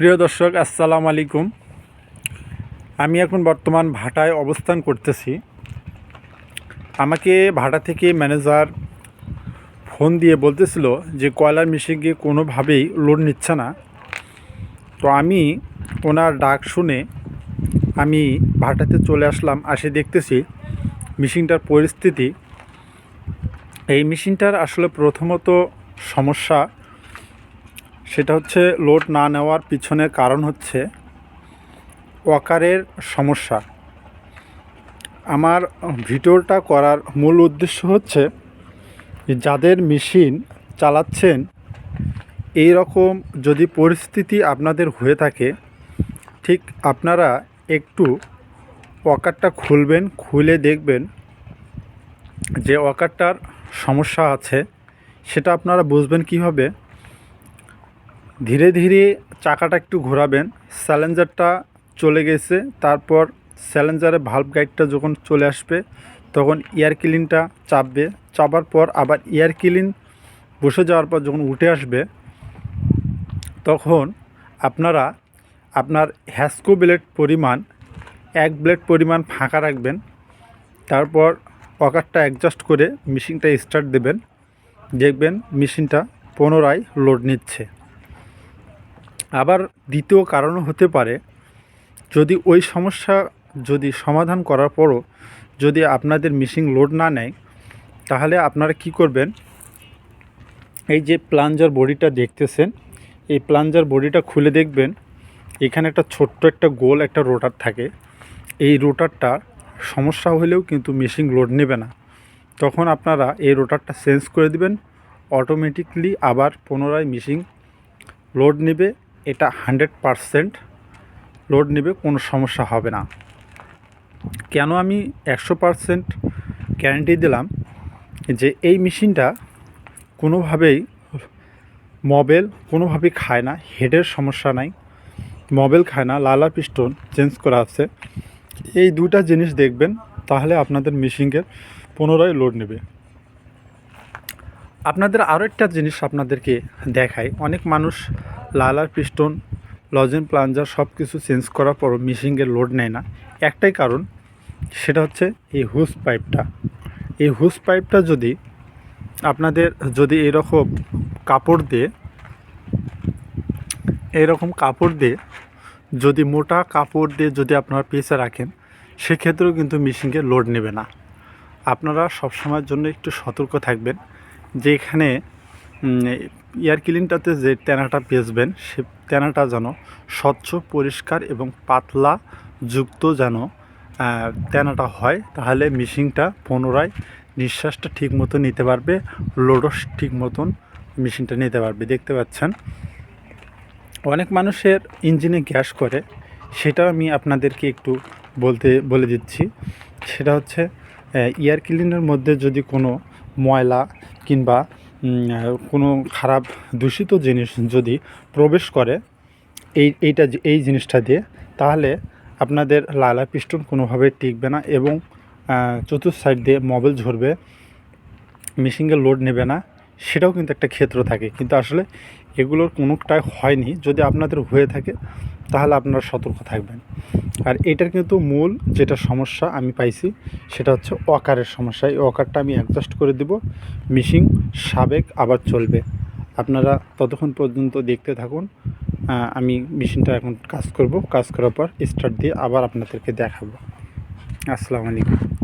প্রিয় দর্শক, আসসালামু আলাইকুম। আমি এখন বর্তমান ভাটায় অবস্থান করতেছি। আমাকে ভাটা থেকে ম্যানেজার ফোন দিয়ে বলতেছিল যে, কয়লার মেশিনকে কোনোভাবেই লোড নিচ্ছে না। তো আমি ওনার ডাক শুনে আমি ভাটাতে চলে আসলাম, আসে দেখতেছি মেশিনটার পরিস্থিতি। এই মেশিনটার আসলে প্রথমত সমস্যা সেটা হচ্ছে লোড না নেওয়ার পিছনে কারণ হচ্ছে ওয়াকারের সমস্যা। আমার ভিডিওটা করার মূল উদ্দেশ্য হচ্ছে যাদের মেশিন চালাচ্ছেন এই রকম যদি পরিস্থিতি আপনাদের হয়ে থাকে, ঠিক আপনারা একটু ওয়াকারটা খুলবেন, খুলে দেখবেন যে ওয়াকারটার সমস্যা আছে, সেটা আপনারা বুঝবেন কীভাবে। ধীরে ধীরে চাকাটা একটু ঘোরাবেন। স্যালেঞ্জারটা চলে গেছে। তারপর স্যালেঞ্জারে ভাল্ব গাইডটা যখন চলে আসবে, তখন এয়ার ক্লিনটা চাপবে। চাপার পর আবার এয়ার ক্লিন বসে যাওয়ার পর যখন উঠে আসবে, তখন আপনারা আপনার হ্যাসকো ব্লেড পরিমাণ, এক ব্লেড পরিমাণ ফাঁকা রাখবেন। তারপর পকারটা অ্যাডজাস্ট করে মেশিনটা স্টার্ট দেবেন। দেখবেন মেশিনটা পুনরায় লোড নিচ্ছে। আবার দ্বিতীয় কারণও হতে পারে, যদি ওই সমস্যা যদি সমাধান করার পরও যদি আপনাদের মেশিন লোড না নেয়, তাহলে আপনারা কি করবেন? এই যে প্লাঞ্জার বডিটা দেখতেছেন, এই প্লাঞ্জার বডিটা খুলে দেখবেন, এখানে একটা ছোট্ট একটা গোল একটা রোটার থাকে। এই রোটারটার সমস্যা হলেও কিন্তু মেশিন লোড নেবে না। তখন আপনারা এই রোটারটা চেঞ্জ করে দিবেন অটোমেটিকলি আবার পুনরায় মেশিন লোড নেবে। এটা হান্ড্রেড পারসেন্ট লোড নেবে, কোনো সমস্যা হবে না। কেন আমি একশো পারসেন্ট গ্যারেন্টি দিলাম? যে এই মেশিনটা কোনোভাবেই মোবাইল কোনোভাবেই খায় না, হেডের সমস্যা নাই মোবাইল খায় না, লালা পিস্টন চেঞ্জ করা আছে। এই দুটা জিনিস দেখবেন, তাহলে আপনাদের মেশিনের পুনরায় লোড নেবে। আপনাদের আরও একটা জিনিস আপনাদেরকে দেখায় অনেক মানুষ লালার পিস্টন, লজেন প্লাঞ্জার সব কিছু চেঞ্জ করার পরও মেশিনের লোড নেয় না। একটাই কারণ, সেটা হচ্ছে এই হুস পাইপটা। এই হুস পাইপটা যদি আপনাদের যদি এরকম কাপড় দিয়ে, এরকম কাপড় দিয়ে যদি মোটা কাপড় দিয়ে যদি আপনারা পেঁচে রাখেন, সেক্ষেত্রেও কিন্তু মেশিনকে লোড নেবে না। আপনারা সবসময়ের জন্য একটু সতর্ক থাকবেন। যে এখানে এয়ার ক্লিনটাতে যে তেনাটা পেঁচবেন সে তেনাটা যেন স্বচ্ছ, পরিষ্কার এবং পাতলা যুক্ত যেন তেনাটা হয়, তাহলে মেশিনটা পুনরায় নিঃশ্বাসটা ঠিক মতো নিতে পারবে লোডও ঠিক মতন মেশিনটা নিতে পারবে। দেখতে পাচ্ছেন? অনেক মানুষের ইঞ্জিনে গ্যাস করে, সেটাও আমি আপনাদেরকে একটু বলতে, বলে দিচ্ছি। সেটা হচ্ছে এয়ার ক্লিনের মধ্যে যদি কোনো ময়লা কিংবা কোনো খারাপ দূষিত জিনিস যদি প্রবেশ করে এই, এইটা এই জিনিসটা দিয়ে, তাহলে আপনাদের লালা পিস্টন কোনোভাবে টিকবে না এবং চতুর্থ সাইড দিয়ে মোবাইল ঝরবে, মেশিনকে লোড নেবে না, সেটাও কিন্তু একটা ক্ষেত্র থাকে। কিন্তু আসলে এগুলোর কোনোটাই হয়নি। যদি আপনাদের হয়ে থাকে, তাহলে আপনারা সতর্ক থাকবেন। আর এটার কিন্তু মূল যেটা সমস্যা আমি পাইছি, সেটা হচ্ছে ওয়াকারের সমস্যা। এই ওয়াকারটা আমি অ্যাডজাস্ট করে দেব মিশিং সাবেক আবার চলবে। আপনারা ততক্ষণ পর্যন্ত দেখতে থাকুন আমি মেশিনটা এখন কাজ করব। কাজ করার পর স্টার্ট দিয়ে আবার আপনাদেরকে দেখাবো। আসসালামু আলাইকুম।